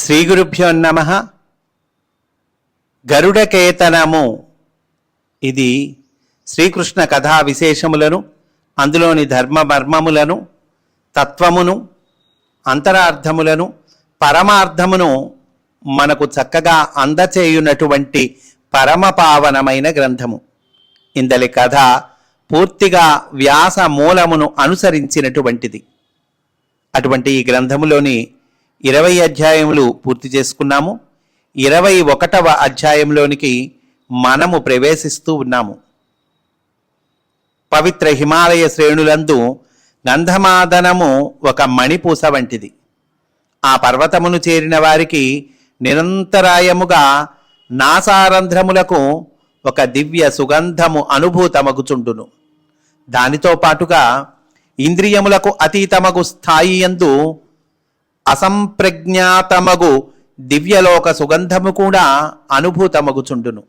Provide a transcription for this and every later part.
శ్రీ గురుభ్యో నమ. గరుడకేతనము. ఇది శ్రీకృష్ణ కథా విశేషములను అందులోని ధర్మ మర్మములను తత్వమును అంతరార్థములను పరమార్థమును మనకు చక్కగా అందచేయునటువంటి పరమపావనమైన గ్రంథము. ఇందలి కథ పూర్తిగా వ్యాస మూలమును అనుసరించినటువంటిది. అటువంటి ఈ గ్రంథములోని ఇరవై అధ్యాయములు పూర్తి చేసుకున్నాము. ఇరవై ఒకటవ అధ్యాయంలోనికి మనము ప్రవేశిస్తూ ఉన్నాము. పవిత్ర హిమాలయ శ్రేణులందు గంధమాదనము ఒక మణిపూస వంటిది. ఆ పర్వతమును చేరిన వారికి నిరంతరాయముగా నాసారంధ్రములకు ఒక దివ్య సుగంధము అనుభూతమగుచుండును. దానితో పాటుగా ఇంద్రియములకు అతీతమగు స్థాయి ఎందు అసంప్రజ్ఞాతమగు దివ్యలోక సుగంధము కూడా అనుభూతమగుచుండును.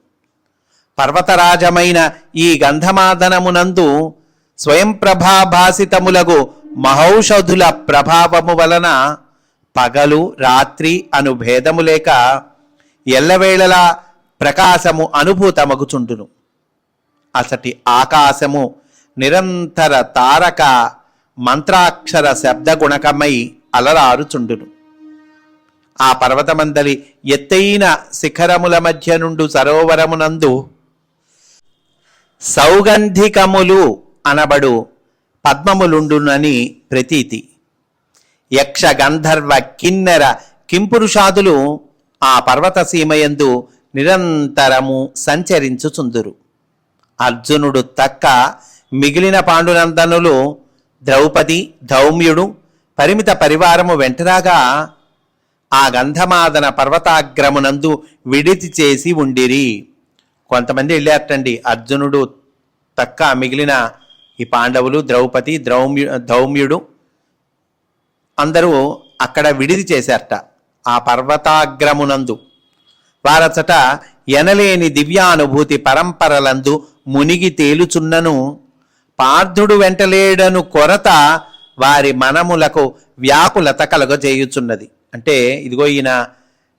పర్వతరాజమైన ఈ గంధమాదనమునందు స్వయం ప్రభాభాసితములగు మహౌషధుల ప్రభావము వలన పగలు రాత్రి అను భేదము లేక ఎల్లవేళలా ప్రకాశము అనుభూతమగుచుండును. అసటి ఆకాశము నిరంతర తారక మంత్రాక్షర శబ్దగుణకమై అలరారుచుండును. ఆ పర్వతమందలి ఎత్తైన శిఖరముల మధ్య నుండు సరోవరమునందు సౌగంధికములు అనబడు పద్మములుండునని ప్రతీతి. యక్ష గంధర్వ కిన్నెర కింపురుషాదులు ఆ పర్వత సీమయందు నిరంతరము సంచరించుచుందురు. అర్జునుడు తక్క మిగిలిన పాండునందనులు ద్రౌపది ధౌమ్యుడు పరిమిత పరివారము వెంటరాగా ఆ గంధమాదన పర్వతాగ్రమునందు విడితి చేసి ఉండిరి. కొంతమంది వెళ్ళారటండి. అర్జునుడు తక్క మిగిలిన ఈ పాండవులు ద్రౌపది ద్రౌమ్యు ధౌమ్యుడు అందరూ అక్కడ విడిది చేశారట. ఆ పర్వతాగ్రమునందు వారచట ఎనలేని దివ్యానుభూతి పరంపరలందు మునిగి తేలుచున్నను. పార్థుడు వెంటలేడను కొరత వారి మనములకు వ్యాకులత కలుగజేయుచున్నది. అంటే ఇదిగో ఈయన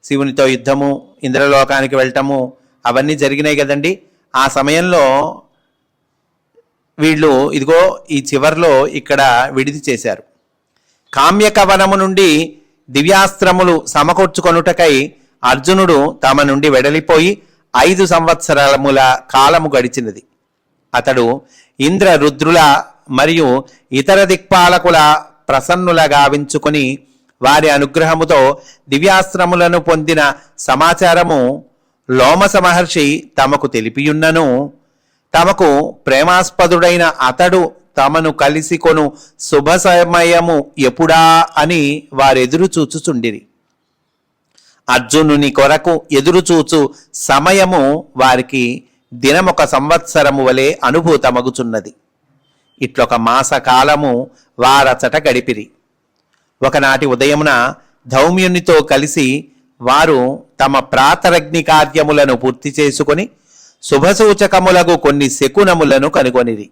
శివునితో యుద్ధము ఇంద్రలోకానికి వెళ్ళటము అవన్నీ జరిగినాయి కదండి. ఆ సమయంలో వీళ్ళు ఇదిగో ఈ చివర్లో ఇక్కడ విడిది చేశారు. కామ్యకవనము నుండి దివ్యాస్త్రములు సమకూర్చుకొనుటకై అర్జునుడు తమ నుండి వెడలిపోయి ఐదు సంవత్సరముల కాలము గడిచినది. అతడు ఇంద్ర రుద్రుల మరియు ఇతర దిక్పాలకుల ప్రసన్నుల గావించుకొని వారి అనుగ్రహముతో దివ్యాశ్రములను పొందిన సమాచారము లోమస మహర్షి తమకు తెలిపియున్నను. తమకు ప్రేమాస్పదుడైన అతడు తమను కలిసి కొను శుభ సమయము ఎప్పుడా అని వారెదురు చూచుచుండిరి. అర్జునుని కొరకు ఎదురుచూచు సమయము వారికి దినమొక సంవత్సరము వలె అనుభూతమగుచున్నది. ఇట్లొక మాసకాలము వారచట గడిపిరి. ఒకనాటి ఉదయమున ధౌమ్యునితో కలిసి వారు తమ ప్రాతరగ్ని కార్యములను పూర్తి చేసుకొని శుభసూచకములకు కొన్ని శకునములను కనుగొనిరి.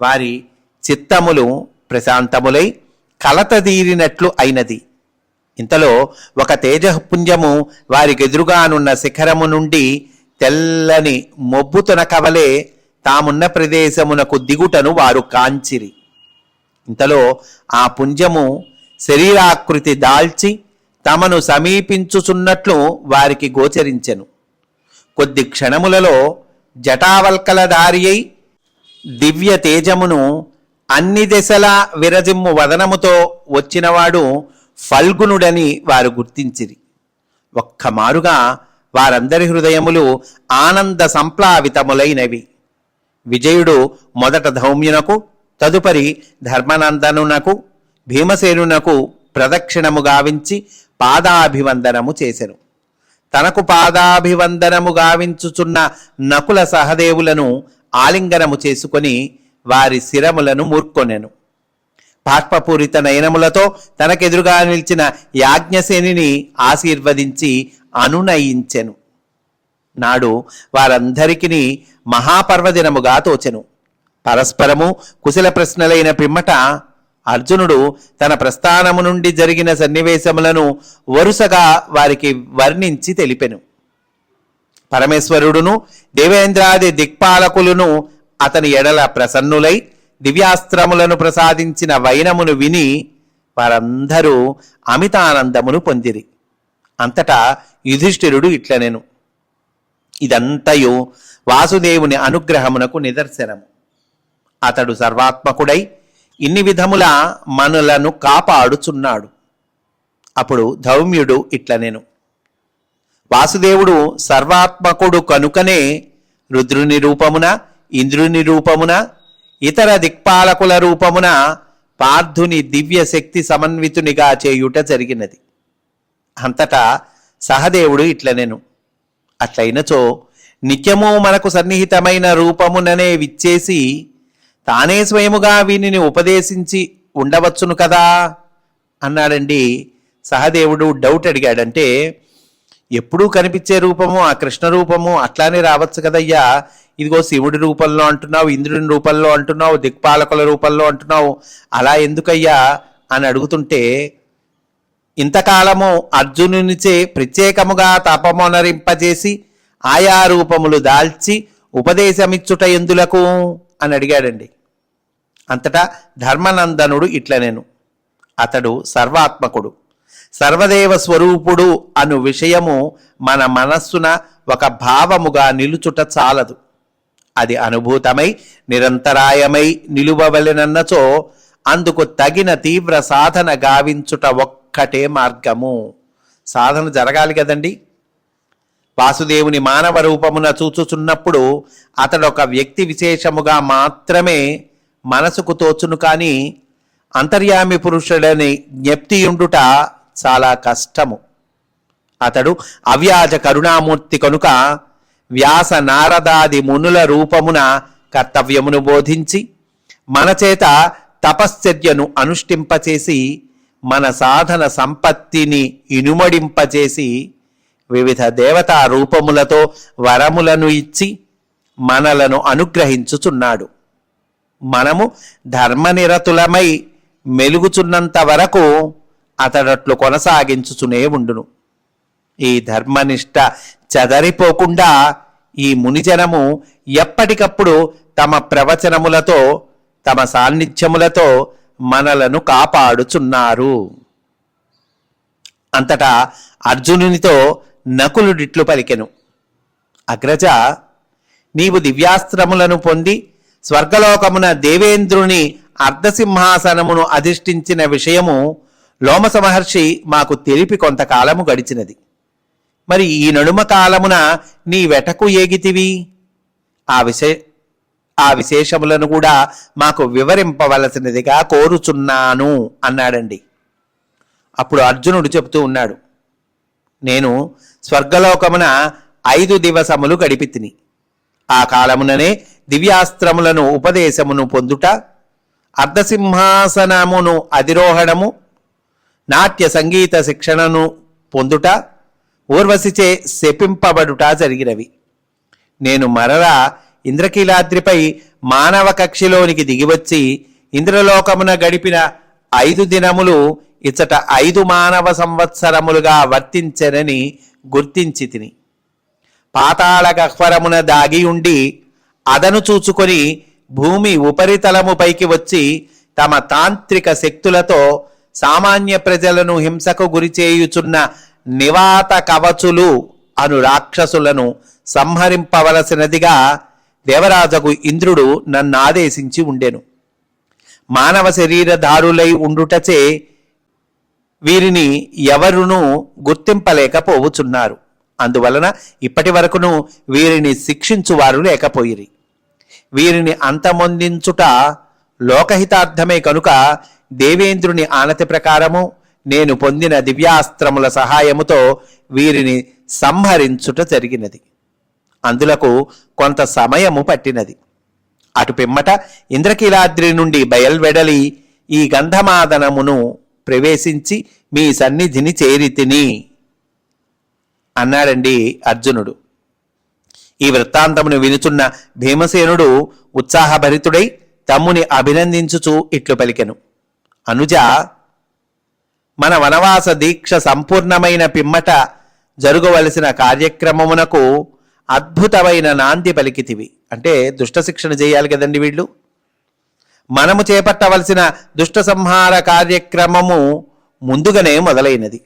వారి చిత్తములు ప్రశాంతములై కలతదీరినట్లు అయినది. ఇంతలో ఒక తేజపుంజము వారికెదురుగానున్న శిఖరము నుండి తెల్లని మొబ్బుతున కవలే తామున్న ప్రదేశమునకు దిగుటను వారు కాంచిరి. ఇంతలో ఆ పుంజము శరీరాకృతి దాల్చి తమను సమీపించుచున్నట్లు వారికి గోచరించెను. కొద్ది క్షణములలో జటావల్కలధారి అయి దివ్య తేజమును అన్ని దశల విరజిమ్ము వదనముతో వచ్చినవాడు ఫల్గునుడని వారు గుర్తించిరి. ఒక్కమారుగా వారందరి హృదయములు ఆనంద సంప్లావితములైనవి. విజయుడు మొదట ధౌమ్యునకు తదుపరి ధర్మనందనునకు భీమసేనునకు ప్రదక్షిణము గావించి పాదాభివందనము చేసెను. తనకు పాదాభివందనము గావించుచున్న నకుల సహదేవులను ఆలింగనము చేసుకొని వారి శిరములను మూర్కొనెను. బాష్పపూరిత నయనములతో తనకెదురుగా నిలిచిన యాజ్ఞసేనిని ఆశీర్వదించి అనునయించెను. నాడు వారందరికీ మహాపర్వదినముగా తోచెను. పరస్పరము కుశల ప్రశ్నలైన పిమ్మట అర్జునుడు తన ప్రస్థానము నుండి జరిగిన సన్నివేశములను వరుసగా వారికి వర్ణించి తెలిపెను. పరమేశ్వరుడును దేవేంద్రాది దిక్పాలకులను అతని ఎడల ప్రసన్నులై దివ్యాస్త్రములను ప్రసాదించిన వైనమును విని వారందరూ అమితానందమును పొందిరి. అంతటా యుధిష్ఠిరుడు ఇట్లనెను. ఇదంతయు వాసుదేవుని అనుగ్రహమునకు నిదర్శనము. అతడు సర్వాత్మకుడై ఇన్ని విధముల మనులను కాపాడుచున్నాడు. అప్పుడు ధౌమ్యుడు ఇట్లనెను. వాసుదేవుడు సర్వాత్మకుడు కనుకనే రుద్రుని రూపమున ఇంద్రుని రూపమున ఇతర దిక్పాలకుల రూపమున పార్థుని దివ్య శక్తి సమన్వితునిగా చేయుట జరిగినది. అంతటా సహదేవుడు ఇట్లనెను. అట్లయినచో నిత్యము మనకు సన్నిహితమైన రూపముననే విచ్చేసి తానే స్వయముగా వీనిని ఉపదేశించి ఉండవచ్చును కదా? అన్నాడండి. సహదేవుడు డౌట్ అడిగాడంటే ఎప్పుడూ కనిపించే రూపము ఆ కృష్ణ రూపము అట్లానే రావచ్చు కదయ్యా. ఇదిగో శివుడి రూపంలో అంటున్నావు ఇంద్రుని రూపంలో అంటున్నావు దిక్పాలకుల రూపంలో అంటున్నావు. అలా ఎందుకయ్యా? అని అడుగుతుంటే ఇంతకాలము అర్జునునిచే ప్రత్యేకముగా తపమొనరింపజేసి ఆయా రూపములు దాల్చి ఉపదేశమిచ్చుట ఎందులకు? అని అడిగాడండి. అంతటా ధర్మనందనుడు ఇట్లనేను. అతడు సర్వాత్మకుడు. సర్వదేవ స్వరూపుడు అను విషయము మన మనస్సున ఒక భావముగా నిలుచుట చాలదు. అది అనుభూతమై నిరంతరాయమై నిలువవలెనన్నచో అందుకు తగిన తీవ్ర సాధన గావించుట ఒక్కటే మార్గము. సాధన జరగాలి కదండి. వాసుదేవుని మానవ రూపమున చూచుచున్నప్పుడు అతడు ఒక వ్యక్తి విశేషముగా మాత్రమే మనసుకు తోచును కానీ అంతర్యామి పురుషుడని జ్ఞప్తియుండుట చాలా కష్టము. అతడు అవ్యాజ కరుణామూర్తి కనుక వ్యాస నారదాది మునుల రూపమున కర్తవ్యమును బోధించి మన చేత తపశ్చర్యను అనుష్ఠింపచేసి మన సాధన సంపత్తిని ఇనుమడింపచేసి వివిధ దేవతా రూపములతో వరములను ఇచ్చి మనలను అనుగ్రహించుచున్నాడు. మనము ధర్మనిరతులమై మెలుగుచున్నంత వరకు అతడట్లు కొనసాగించుచునే ఉండును. ఈ ధర్మనిష్ట చదరిపోకుండా ఈ మునిజనము ఎప్పటికప్పుడు తమ ప్రవచనములతో తమ సాన్నిధ్యములతో మనలను కాపాడుచున్నారు. అంతటా అర్జునునితో నకులుడిట్లు పలికెను. అగ్రజ నీవు దివ్యాస్త్రములను పొంది స్వర్గలోకమున దేవేంద్రుని అర్ధసింహాసనమును అధిష్ఠించిన విషయము లోమస మహర్షి మాకు తెలిపి కొంతకాలము గడిచినది. మరి ఈ నడుమ కాలమున నీ వెటకు ఏగితివి? ఆ విషయ ఆ విశేషములను కూడా మాకు వివరింపవలసినదిగా కోరుచున్నాను అన్నాడండి. అప్పుడు అర్జునుడు చెబుతూ ఉన్నాడు నేను స్వర్గలోకమున ఐదు దివసములు గడిపి తిని ఆ కాలముననే దివ్యాస్త్రములను ఉపదేశమును పొందుట అర్ధసింహాసనమును అధిరోహణము నాట్య సంగీత శిక్షణను పొందుట ఊర్వశిచే శపింపబడుట జరిగినవి. నేను మరలా ఇంద్రకీలాద్రిపై మానవ కక్షిలోనికి దిగివచ్చి ఇంద్రలోకమున గడిపిన ఐదు దినములు ఇచ్చట ఐదు మానవ సంవత్సరములుగా వర్తించెనని గుర్తించి తిని. పాతాళ గహ్వరమున దాగి ఉండి అదను చూచుకొని భూమి ఉపరితలముపైకి వచ్చి తమ తాంత్రిక శక్తులతో సామాన్య ప్రజలను హింసకు గురిచేయుచున్న నివాత కవచులు అను రాక్షసులను సంహరింపవలసినదిగా దేవరాజకు ఇంద్రుడు నన్నాదేశించి ఉండెను. మానవ శరీరధారులై ఉండుటచే వీరిని ఎవరునూ గుర్తింపలేకపోవుచున్నారు. అందువలన ఇప్పటి వరకును వీరిని శిక్షించువారు లేకపోయిరి. వీరిని అంతమొందించుట లోకహితార్థమే కనుక దేవేంద్రుని ఆనతి ప్రకారము నేను పొందిన దివ్యాస్త్రముల సహాయముతో వీరిని సంహరించుట జరిగినది. అందులకు కొంత సమయము పట్టినది. అటు పిమ్మట ఇంద్రకీలాద్రి నుండి బయల్వెడలి ఈ గంధమాదనమును ప్రవేశించి మీ సన్నిధిని చేరితిని అన్నాడండి అర్జునుడు. ఈ వృత్తాంతమును వినుచున్న భీమసేనుడు ఉత్సాహభరితుడై తమ్ముని అభినందించుచు ఇట్లు పలికెను. అనుజ మన వనవాస దీక్ష సంపూర్ణమైన పిమ్మట జరుగవలసిన కార్యక్రమమునకు అద్భుతమైన నాంది పలికితివి. అంటే దుష్ట శిక్షణ చేయాలి కదండి వీళ్ళు? మనము చేపట్టవలసిన దుష్ట సంహార కార్యక్రమము ముందుగానే మొదలైనది.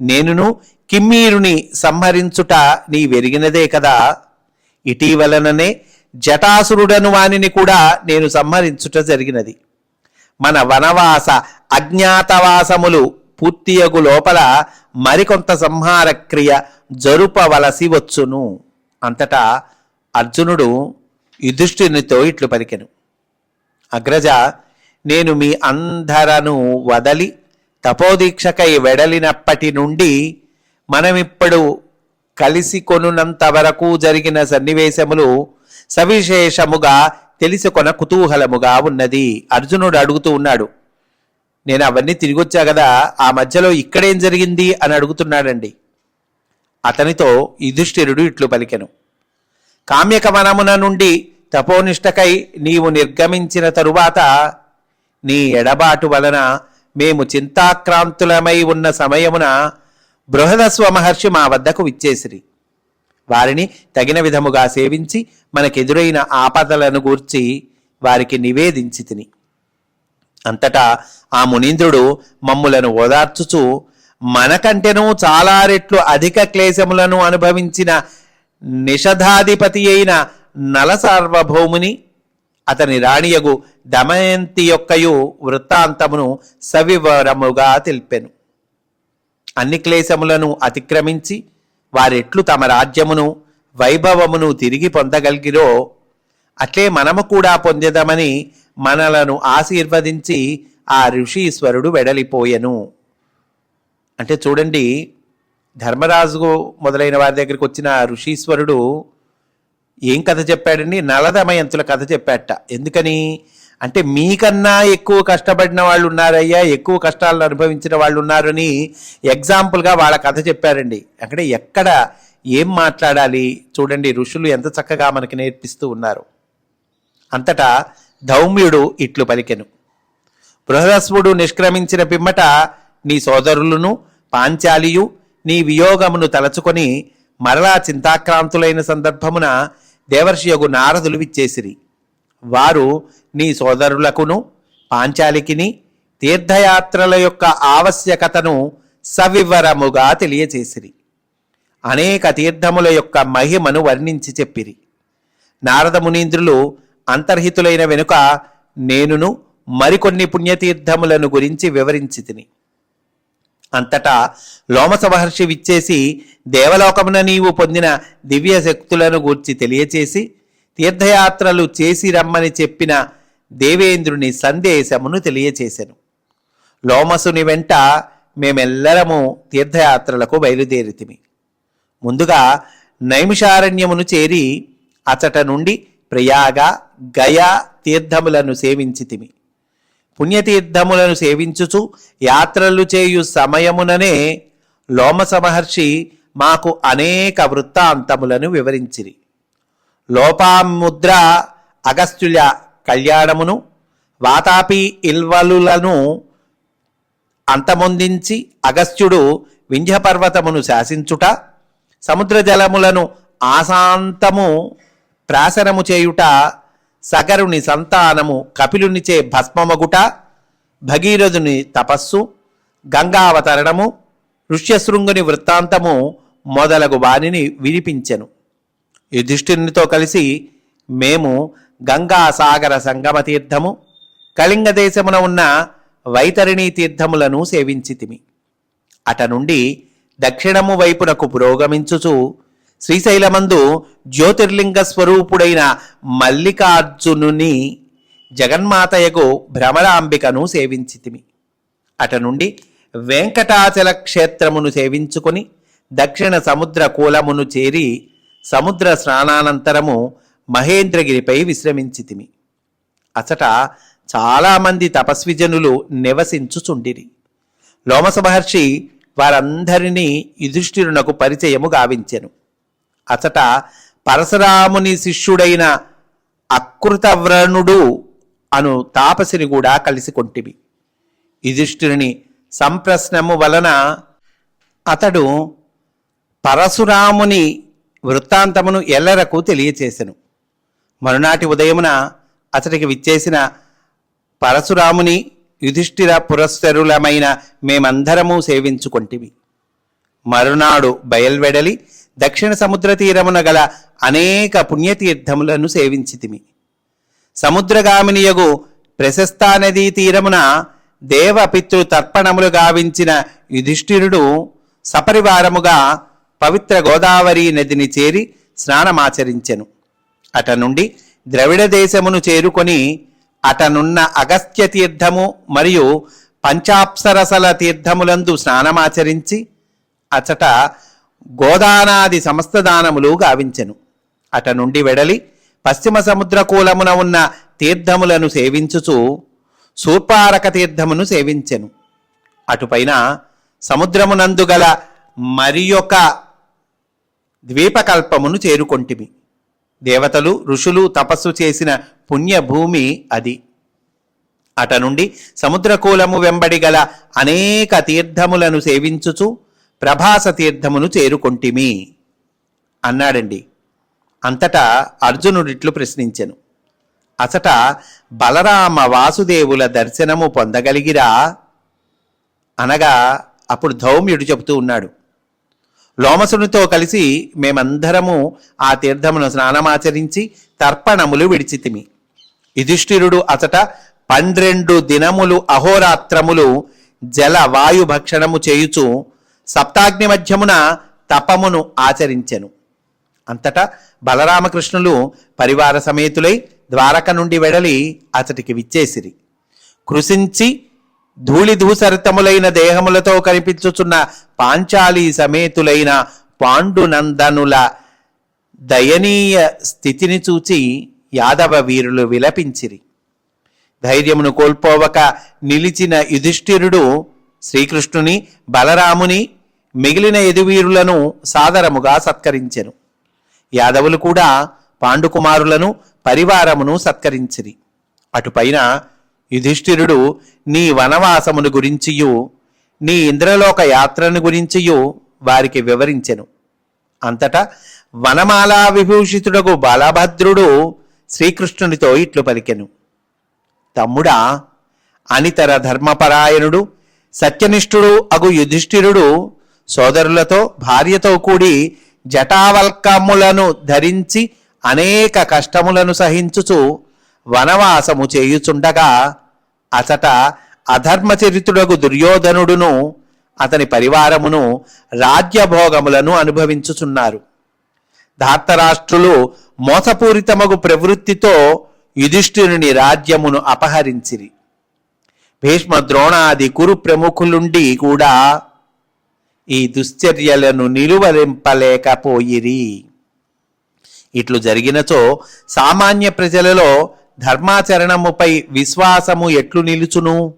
నేనును కిమ్మీరుని సంహరించుట నీ వెరిగినదే కదా. ఇటీవలననే జటాసురుడను వానిని కూడా నేను సంహరించుట జరిగినది. మన వనవాస అజ్ఞాతవాసములు పూర్తియగు లోపల మరికొంత సంహార క్రియ జరుపవలసి వచ్చును. అంతటా అర్జునుడు యుధిష్ఠునితో ఇట్లు పలికెను. అగ్రజ నేను మీ అందరను వదలి తపోదీక్షకై వెడలినప్పటి నుండి మనమిప్పుడు కలిసి కొనున్నంత వరకు జరిగిన సన్నివేశములు సవిశేషముగా తెలుసుకొన కుతూహలముగా ఉన్నది. అర్జునుడు అడుగుతూ ఉన్నాడు నేను అవన్నీ తిరిగొచ్చా కదా ఆ మధ్యలో ఇక్కడేం జరిగింది? అని అడుగుతున్నాడండి. అతనితో యుధిష్ఠిరుడు ఇట్లు పలికెను. కామ్యకవనమున నుండి తపోనిష్టకై నీవు నిర్గమించిన తరువాత నీ ఎడబాటు వలన మేము చింతాక్రాంతులమై ఉన్న సమయమున బృహదస్వ మహర్షి మా వద్దకు విచ్చేసిరి. వారిని తగిన విధముగా సేవించి మనకెదురైన ఆపదలను గూర్చి వారికి నివేదించి తిని. అంతటా ఆ మునీంద్రుడు మమ్ములను ఓదార్చుచు మనకంటేనూ చాలా రెట్లు అధిక క్లేశములను అనుభవించిన నిషధాధిపతి అయిన నల సార్వభౌముని అతని రాణియగు దమయంతి యొక్కయు వృత్తాంతమును సవివరముగా తెలిపెను. అన్ని క్లేశములను అతిక్రమించి వారెట్లు తమ రాజ్యమును వైభవమును తిరిగి పొందగలిగిరో అట్లే మనము కూడా పొందేదమని మనలను ఆశీర్వదించి ఆ ఋషీశ్వరుడు వెడలిపోయెను. అంటే చూడండి ధర్మరాజు మొదలైన వారి దగ్గరికి వచ్చిన ఋషీశ్వరుడు ఏం కథ చెప్పాడండి? నలదమయంతుల కథ చెప్పాట ఎందుకని? అంటే మీకన్నా ఎక్కువ కష్టపడిన వాళ్ళు ఉన్నారయ్యా ఎక్కువ కష్టాలను అనుభవించిన వాళ్ళు ఉన్నారని ఎగ్జాంపుల్గా వాళ్ళ కథ చెప్పారండి. అక్కడ ఎక్కడ ఏం మాట్లాడాలి? చూడండి ఋషులు ఎంత చక్కగా మనకి నేర్పిస్తూ ఉన్నారు. అంతటా ధౌమ్యుడు ఇట్లు పలికెను. బృహదస్వుడు నిష్క్రమించిన పిమ్మట నీ సోదరులను పాంచాలియు నీ వియోగమును తలచుకొని మరలా చింతాక్రాంతులైన సందర్భమున దేవర్షియగు నారదులు విచ్చేసిరి. వారు నీ సోదరులకును పాంచాలికిని తీర్థయాత్రల యొక్క ఆవశ్యకతను సవివరముగా తెలియచేసిరి. అనేక తీర్థముల యొక్క మహిమను వర్ణించి చెప్పిరి. నారద మునీంద్రులు అంతర్హితులైన వెనుక నేనును మరికొన్ని పుణ్యతీర్థములను గురించి వివరించి తిని అంతటా లోమస మహర్షి విచ్చేసి దేవలోకమున నీవు పొందిన దివ్య శక్తులను గూర్చి తెలియచేసి తీర్థయాత్రలు చేసి రమ్మని చెప్పిన దేవేంద్రుని సందేశమును తెలియచేశాను లోమసుని వెంట మేమెల్లరము తీర్థయాత్రలకు బయలుదేరితిమి. ముందుగా నైమిషారణ్యమును చేరి అచట నుండి ప్రయాగ గయా తీర్థములను సేవించితిమి. పుణ్యతీర్థములను సేవించుచు యాత్రలు చేయు సమయముననే లోమస మహర్షి మాకు అనేక వృత్తాంతములను వివరించిరి. లోపాముద్ర అగస్త్యుల కళ్యాణమును వాతాపి ఇల్వలులను అంతమొందించి అగస్త్యుడు వింధ్యపర్వతమును శాసించుట సముద్ర జలములను ఆశాంతము ప్రాసనము చేయుట సగరుని సంతానము కపిలునిచే భస్మమగుట భగీరథుని తపస్సు గంగావతరణము ఋష్యశృంగుని వృత్తాంతము మొదలగు వానిని వినిపించెను. యుధిష్ఠిరునితో కలిసి మేము గంగాసాగర సంగమ తీర్థము కళింగ దేశమున ఉన్న వైతరిణీ తీర్థములను సేవించితిమి. అట నుండి దక్షిణము వైపునకు పురోగమించుచు శ్రీశైలమందు జ్యోతిర్లింగ స్వరూపుడైన మల్లికార్జునుని జగన్మాతయకు భ్రమరాంబికను సేవించితిమి. అట నుండి వెంకటాచల క్షేత్రమును సేవించుకొని దక్షిణ సముద్ర కూలమును చేరి సముద్ర స్నానానంతరము మహేంద్రగిరిపై విశ్రమించితిమి. అచట చాలామంది తపస్విజనులు నివసించుచుండిరి. లోమస మహర్షి వారందరినీ యుధిష్ఠిరునకు పరిచయము గావించెను. అచట పరశురాముని శిష్యుడైన అకృతవ్రణుడు అను తాపసిని కూడా కలిసి కొంటివి యుధిష్ఠిరుని సంప్రశ్నము వలన అతడు పరశురాముని వృత్తాంతమును ఎల్లరకు తెలియచేసెను. మరునాటి ఉదయమున అతడికి విచ్చేసిన పరశురాముని యుధిష్ఠిర పురస్సరులమైన మేమందరము సేవించుకొంటివి మరునాడు బయల్వెడలి దక్షిణ సముద్ర తీరమున గల అనేక పుణ్యతీర్థములను సేవించితిమి సముద్రగామినియగు ప్రశస్తా నదీ తీరమున దేవపితృ తర్పణములు గావించిన యుధిష్ఠిరుడు సపరివారముగా పవిత్ర గోదావరి నదిని చేరి స్నానమాచరించెను. అట నుండి ద్రవిడ దేశమును చేరుకొని అటనున్న అగస్త్య తీర్థము మరియు పంచాప్సరసల తీర్థములందు స్నానమాచరించి అచట గోదానాది సమస్త దానములు గావించెను. అట నుండి వెడలి పశ్చిమ సముద్ర కూలమున ఉన్న తీర్థములను సేవించుచు సూర్పారక తీర్థమును సేవించెను. అటుపైన సముద్రమునందు గల మరి ఒక ద్వీపకల్పమును చేరుకొంటిమి. దేవతలు ఋషులు తపస్సు చేసిన పుణ్యభూమి అది. అట నుండి సముద్రకూలము వెంబడి గల అనేక తీర్థములను సేవించుచు ప్రభాస తీర్థమును చేరుకొంటిమి. అన్నాడండి. అంతటా అర్జునుడిట్లు ప్రశ్నించెను. అసట బలరామ వాసుదేవుల దర్శనము పొందగలిగిరా? అనగా అప్పుడు ధౌమ్యుడు చెబుతూ ఉన్నాడు. లోమసునితో కలిసి మేమందరము ఆ తీర్థమును స్నానమాచరించి తర్పణములు విడిచితిమి. యుధిష్ఠిరుడు అసట పన్నెండు దినములు అహోరాత్రములు జల వాయు భక్షణము చేయుచు సప్తాగ్ని మధ్యమున తపమును ఆచరించెను. అంతటా బలరామకృష్ణులు పరివార సమేతులై ద్వారక నుండి వెడలి అతడికి విచ్చేసిరి. కృషించి ధూళి ధూసరితములైన దేహములతో కనిపించుచున్న పాంచాలి సమేతులైన పాండునందనుల దయనీయ స్థితిని చూచి యాదవ వీరులు విలపించిరి. ధైర్యమును కోల్పోవక నిలిచిన యుధిష్ఠిరుడు శ్రీకృష్ణుని బలరాముని మిగిలిన ఎదువీరులను సాదరముగా సత్కరించెను. యాదవులు కూడా పాండుకుమారులను పరివారమును సత్కరించిరి. అటుపైన యుధిష్ఠిరుడు నీ వనవాసమును గురించియు నీ ఇంద్రలోక యాత్రను గురించియు వారికి వివరించెను. అంతటా వనమాలా విభూషితుడగు బలభద్రుడు శ్రీకృష్ణునితో ఇట్లు పలికెను. తమ్ముడా అనితర ధర్మపరాయణుడు సత్యనిష్ఠుడు అగు యుధిష్ఠిరుడు సోదరులతో భార్యతో కూడి జటావల్కములను ధరించి అనేక కష్టములను సహించుచు వనవాసము చేయుచుండగా అచట అధర్మచరితుడగు దుర్యోధనుడును అతని పరివారమును రాజ్యభోగములను అనుభవించుచున్నారు. ధార్తరాష్ట్రులు మోసపూరితమగు ప్రవృత్తితో యుధిష్ఠిరుని రాజ్యమును అపహరించిరి. భీష్మ ద్రోణాది కురు ప్రముఖులుండి కూడా ఈ దుశ్చర్యలను నిలువరింపలేకపోయిరి. ఇట్లు జరిగినచో సామాన్య ప్రజలలో ధర్మాచరణముపై విశ్వాసము ఎట్లు నిలుచును?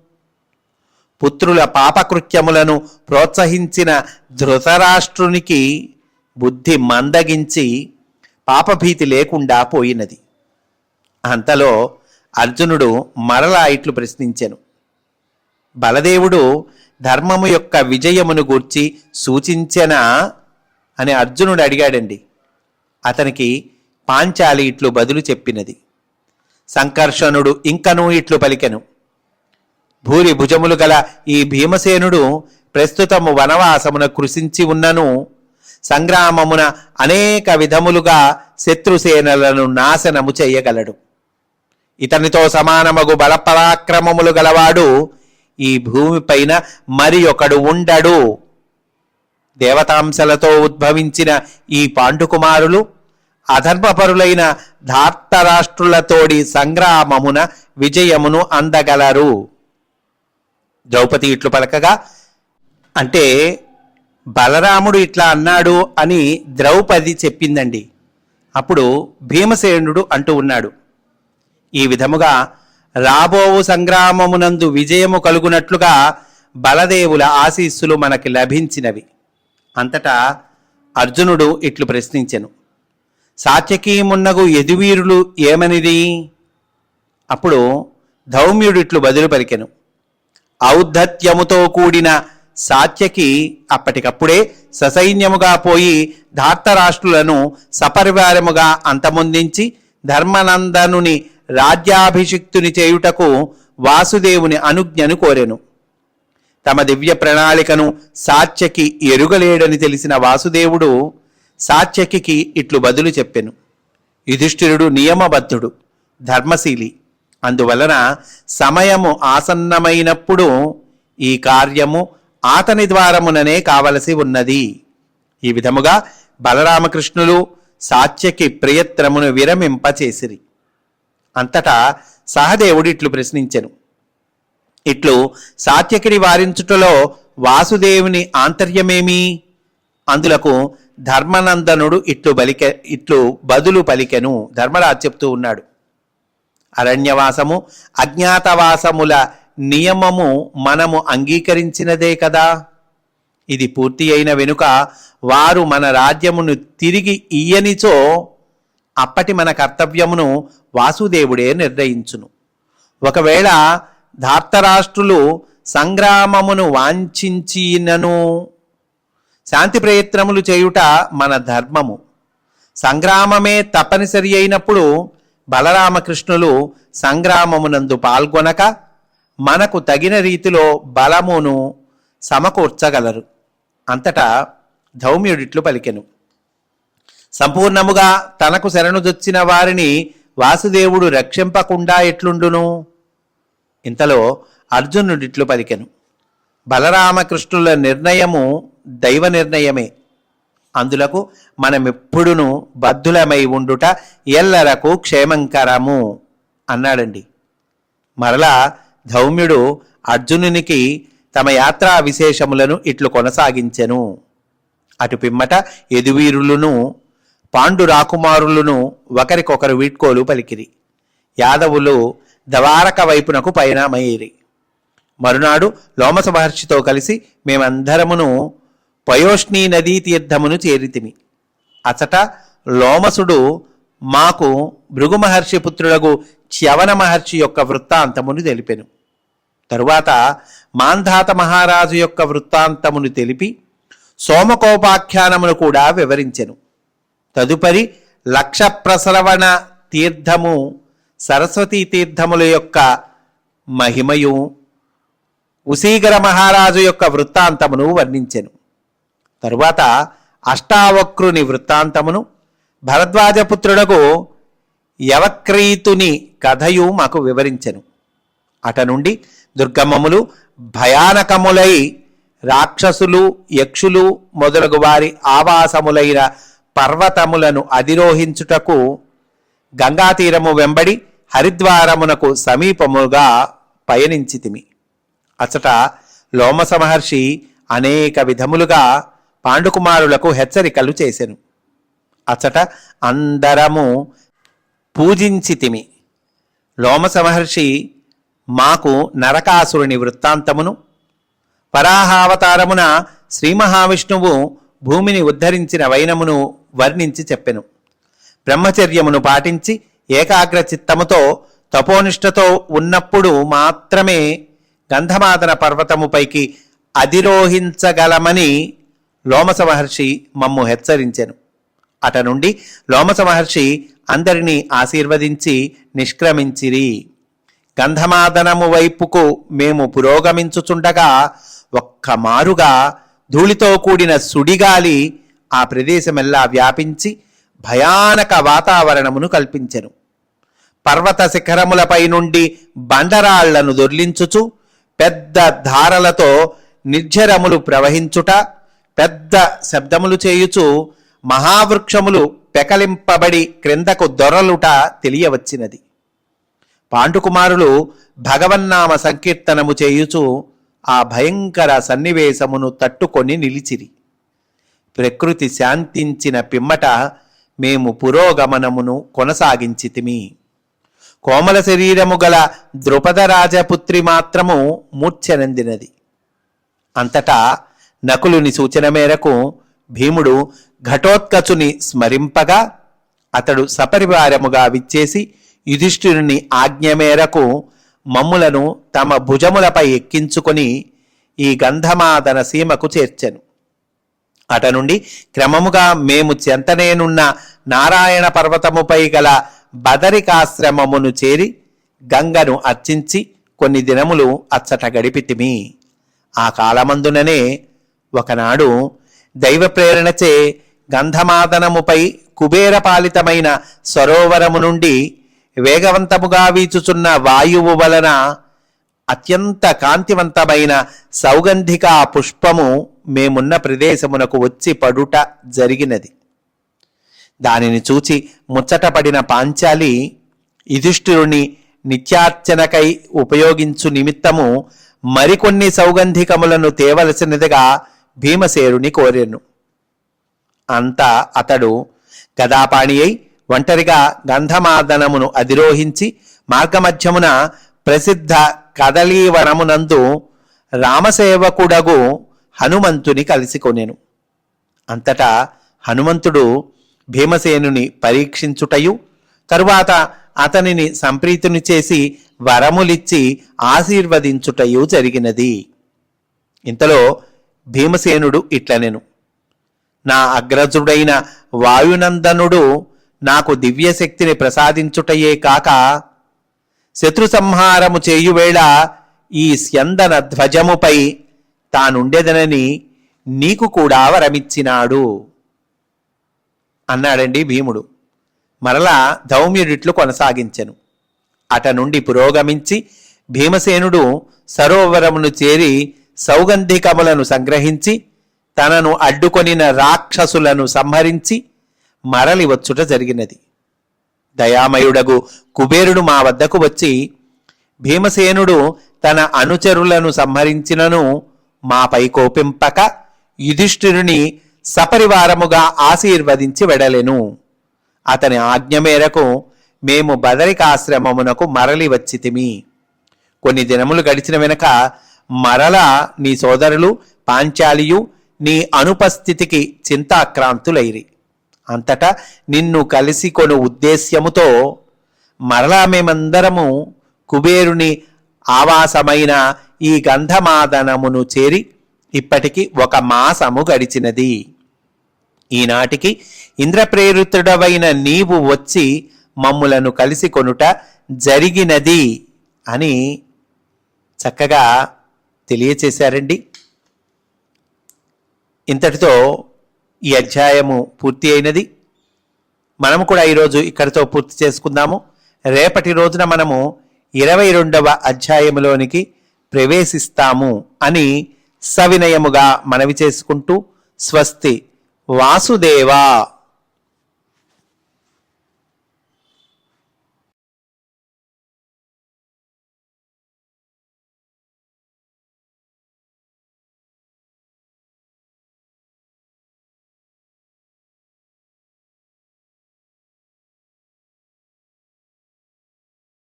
పుత్రుల పాపకృత్యములను ప్రోత్సహించిన ధృతరాష్ట్రునికి బుద్ధి మందగించి పాపభీతి లేకుండా పోయినది. అంతలో అర్జునుడు మరలా ఇట్లు ప్రశ్నించెను. బలదేవుడు ధర్మము యొక్క విజయమును గూర్చి సూచించెనా అని అర్జునుడు అడిగాడండి. అతనికి పాంచాలి ఇట్లు బదులు చెప్పినది. సంకర్షణుడు ఇంకనూ ఇట్లు పలికెను. భూరి భుజములు గల ఈ భీమసేనుడు ప్రస్తుతము వనవాసమున కృషించి ఉన్నను. సంగ్రామమున అనేక విధములుగా శత్రుసేనలను నాశనము చేయగలడు. ఇతనితో సమానమగు బలపరాక్రమములు గలవాడు ఈ భూమిపైన మరి ఒకడు ఉండడు. దేవతాంశలతో ఉద్భవించిన ఈ పాండుకుమారులు అధర్మపరులైన ధార్తరాష్ట్రులతోడి సంగ్రామమున విజయమును అందగలరు. ద్రౌపది ఇట్లు పలకగా అంటే బలరాముడు ఇట్లా అన్నాడు అని ద్రౌపది చెప్పిందండి. అప్పుడు భీమసేనుడు అంటూ ఉన్నాడు. ఈ విధముగా రాబోవు సంగ్రామమునందు విజయము కలుగునట్లుగా బలదేవుల ఆశీస్సులు మనకి లభించినవి. అంతటా అర్జునుడు ఇట్లు ప్రశ్నించెను. సాత్యకీమున్నగు యదువీరులు ఏమనిది? అప్పుడు ధౌమ్యుడు ఇట్లు బదులు పలికెను ఔద్ధత్యముతో కూడిన సాత్యకి అప్పటికప్పుడే ససైన్యముగా పోయి ధార్తరాష్ట్రులను సపరివారముగా అంతమొందించి ధర్మనందనుని రాజ్యాభిషిక్తుని చేయుటకు వాసుదేవుని అనుజ్ఞను కోరెను. తమ దివ్య ప్రణాళికను సాత్యకి ఎరుగలేడని తెలిసిన వాసుదేవుడు సాత్యకి ఇట్లు బదులు చెప్పెను. యుధిష్ఠిరుడు నియమబద్ధుడు ధర్మశీలి. అందువలన సమయము ఆసన్నమైనప్పుడు ఈ కార్యము ఆతని ద్వారముననే కావలసి ఉన్నది. ఈ విధముగా బలరామకృష్ణులు సాత్యకి ప్రయత్నమును విరమింపచేసిరి. అంతటా సహదేవుడు ఇట్లు ప్రశ్నించెను. ఇట్లు సాత్యకిని వారించుటలో వాసుదేవుని ఆంతర్యమేమి? అందులకు ధర్మనందనుడు ఇట్లు బలికె ఇట్లు బదులు పలికెను. ధర్మరాజు చెప్తూ ఉన్నాడు. అరణ్యవాసము అజ్ఞాతవాసముల నియమము మనము అంగీకరించినదే కదా? ఇది పూర్తి అయిన వెనుక వారు మన రాజ్యమును తిరిగి ఇయ్యనిచో అప్పటి మన కర్తవ్యమును వాసుదేవుడే నిర్ణయించును. ఒకవేళ ధార్తరాష్ట్రులు సంగ్రామమును వాంఛించినను శాంతి ప్రయత్నములు చేయుట మన ధర్మము. సంగ్రామమే తప్పనిసరి అయినప్పుడు బలరామకృష్ణులు సంగ్రామమునందు పాల్గొనక మనకు తగిన రీతిలో బలమును సమకూర్చగలరు. అంతటా ధౌమ్యుడిట్లు పలికెను. సంపూర్ణముగా తనకు శరణుదొచ్చిన వారిని వాసుదేవుడు రక్షింపకుండా ఎట్లుండును? ఇంతలో అర్జునుడిట్లు పలికెను. బలరామకృష్ణుల నిర్ణయము దైవ నిర్ణయమే. అందులకు మనమెప్పుడును బద్ధులమై ఉండుట ఎల్లరకు క్షేమంకరము అన్నాడండి. మరలా ధౌమ్యుడు అర్జునునికి తమ యాత్రా విశేషములను ఇట్లు కొనసాగించెను. అటు పిమ్మట ఎదువీరులను పాండు రాకుమారులను ఒకరికొకరు వీడ్కోలు పలికిరి. యాదవులు దవారక వైపునకు పయనమయ్యిరి. మరునాడు లోమస మహర్షితో కలిసి మేమందరమును పయోష్ణీ నదీ తీర్థమును చేరితిమి. అచట లోమసుడు మాకు భృగు మహర్షి పుత్రులకు చ్యవన మహర్షి యొక్క వృత్తాంతమును తెలిపెను. తరువాత మాంధాత మహారాజు యొక్క వృత్తాంతమును తెలిపి సోమకోపాఖ్యానమును కూడా వివరించెను. తదుపరి లక్ష ప్రసరవణ తీర్థము సరస్వతీ తీర్థముల యొక్క మహిమయు ఉసీగర మహారాజు యొక్క వృత్తాంతమును వర్ణించెను. తరువాత అష్టావక్రుని వృత్తాంతమును భరద్వాజపుత్రుడకు యవక్రీతుని కథయు మాకు వివరించెను. అట నుండి దుర్గమ్మములు భయానకములై రాక్షసులు యక్షులు మొదలగు వారి ఆవాసములైన పర్వతములను అధిరోహించుటకు గంగాతీరము వెంబడి హరిద్వారమునకు సమీపముగా పయనించితిమి. అచట లోమస మహర్షి అనేక విధములుగా పాండుకుమారులకు హెచ్చరికలు చేసెను. అచట అందరము పూజించితిమి. లోమస మహర్షి మాకు నరకాసురుని వృత్తాంతమును వరాహావతారమున శ్రీ మహావిష్ణువు భూమిని ఉద్ధరించిన వైనమును వర్ణించి చెప్పెను. బ్రహ్మచర్యమును పాటించి ఏకాగ్ర చిత్తముతో తపోనిష్టతో ఉన్నప్పుడు మాత్రమే గంధమాదన పర్వతముపైకి అధిరోహించగలమని లోమస మహర్షి మమ్ము హెచ్చరించెను. అట నుండి లోమస మహర్షి అందరినీ ఆశీర్వదించి నిష్క్రమించిరి. గంధమాదనము వైపుకు మేము పురోగమించుచుండగా ఒక్క మారుగా ధూళితో కూడిన సుడిగాలి ఆ ప్రదేశమెల్లా వ్యాపించి భయానక వాతావరణమును కల్పించెను. పర్వత శిఖరములపై నుండి బండరాళ్ళను దొర్లించుచు పెద్ద ధారలతో నిర్జరములు ప్రవహించుట పెద్ద శబ్దములు చేయుచు మహావృక్షములు పెకలింపబడి క్రిందకు దొరలుట తెలియవచ్చినది. పాండుకుమారులు భగవన్నామ సంకీర్తనము చేయుచు ఆ భయంకర సన్నివేశమును తట్టుకొని నిలిచిరి. ప్రకృతి శాంతించిన పిమ్మట మేము పురోగమనమును కొనసాగించితిమి. కోమల శరీరము గల ద్రుపద రాజపుత్రి మాత్రము మూర్ఛనందినది. అంతటా నకులుని సూచన మేరకు భీముడు ఘటోత్కచుని స్మరింపగా అతడు సపరివారముగా విచ్చేసి యుధిష్ఠిరుని ఆజ్ఞ మేరకు మమ్ములను తమ భుజములపై ఎక్కించుకొని ఈ గంధమాదన సీమకు చేర్చెను. అట నుండి క్రమముగా మేము చెంతనేనున్న నారాయణ పర్వతముపై గల బదరికాశ్రమమును చేరి గంగను అర్చించి కొన్ని దినములు అచ్చట గడిపితిమి. ఆ కాలమందుననే ఒకనాడు దైవ ప్రేరణచే గంధమాదనముపై కుబేరపాలితమైన సరోవరము నుండి వేగవంతముగా వీచుచున్న వాయువు వలన అత్యంత కాంతివంతమైన సౌగంధిక పుష్పము మేమున్న ప్రదేశమునకు వచ్చి పడుట జరిగినది. దానిని చూచి ముచ్చటపడిన పాంచాలి యుధిష్ఠిరుని నిత్యార్చనకై ఉపయోగించు నిమిత్తము మరికొన్ని సౌగంధికములను తేవలసినదిగా భీమసేరుని కోరెను. అంతా అతడు గదాపాణి అయి ఒంటరిగా గంధమాదనమును అధిరోహించి మార్గమధ్యమున ప్రసిద్ధ కదలీవనమునందు రామసేవకుడగు హనుమంతుని కలిసికొనెను. అంతటా హనుమంతుడు భీమసేనుని పరీక్షించుటయు తరువాత అతనిని సంప్రీతుని చేసి వరములిచ్చి ఆశీర్వదించుటయు జరిగినది. ఇంతలో భీమసేనుడు ఇట్లనెను. నా అగ్రజుడైన వాయునందనుడు నాకు దివ్యశక్తిని ప్రసాదించుటయే కాక శత్రు సంహారము చేయువేళ ఈ స్యందన ధ్వజముపై తానుండెదనని నీకు కూడా వరమిచ్చినాడు. అన్నాడండి భీముడు. మరలా ధౌమ్యుడిట్లు కొనసాగించెను. అట నుండి పురోగమించి భీమసేనుడు సరోవరమును చేరి సౌగంధికములను సంగ్రహించి తనను అడ్డుకొనిన రాక్షసులను సంహరించి మరలి వచ్చుట జరిగినది. దయామయుడగు కుబేరుడు మా వద్దకు వచ్చి భీమసేనుడు తన అనుచరులను సంహరించినను మాపై కోపింపక యుధిష్ఠిరుని సపరివారముగా ఆశీర్వదించి వెడలెను. అతని ఆజ్ఞ మేరకు మేము బదరికాశ్రమమునకు మరలి వచ్చితిమి కొన్ని దినములు గడిచిన వెనక మరల నీ సోదరులు పాంచాలియు నీ అనుపస్థితికి చింతాక్రాంతులైరి. అంతటా నిన్ను కలిసి కొను ఉద్దేశ్యముతో మరలా మేమందరము కుబేరుని ఆవాసమైన ఈ గంధమాదనమును చేరి ఇప్పటికి ఒక మాసము గడిచినది. ఈనాటికి ఇంద్రప్రేరితుడవైన నీవు వచ్చి మమ్ములను కలిసి కొనుట జరిగినది అని చక్కగా తెలియచేశారండి. ఇంతటితో ఈ అధ్యాయము పూర్తి అయినది. మనము కూడా ఈరోజు ఇక్కడితో పూర్తి చేసుకుందాము. రేపటి రోజున మనము ఇరవై రెండవ అధ్యాయములోనికి ప్రవేశిస్తాము అని సవినయముగా మనవి చేసుకుంటూ స్వస్తి వాసుదేవా.